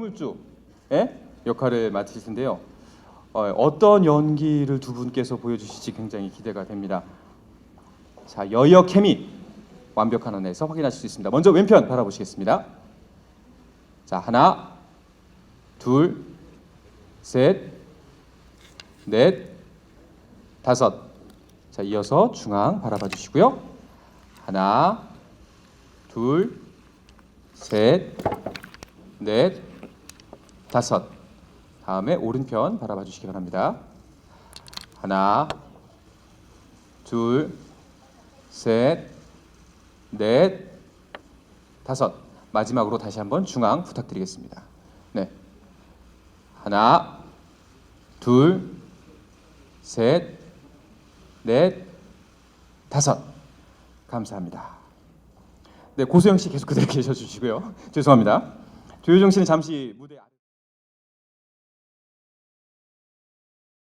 건물주의 역할을 맡으실 텐데요. 어, 어떤 연기를 두 분께서 보여주실지 굉장히 기대가 됩니다. 자, 여여 케미 완벽한 안에서 확인하실 수 있습니다. 먼저 왼편 바라보시겠습니다. 자, 하나, 둘, 셋, 넷, 다섯. 자, 이어서 중앙 바라봐 주시고요. 하나, 둘, 셋, 넷, 다섯. 다음에 오른편 바라봐 주시기 바랍니다. 하나, 둘, 셋, 넷, 다섯. 마지막으로 다시 한번 중앙 부탁드리겠습니다. 네. 하나, 둘, 셋, 넷, 다섯. 감사합니다. 네, 고소영 씨 계속 그대로 계셔 주시고요. 죄송합니다. 조효정 씨는 잠시 무대 안-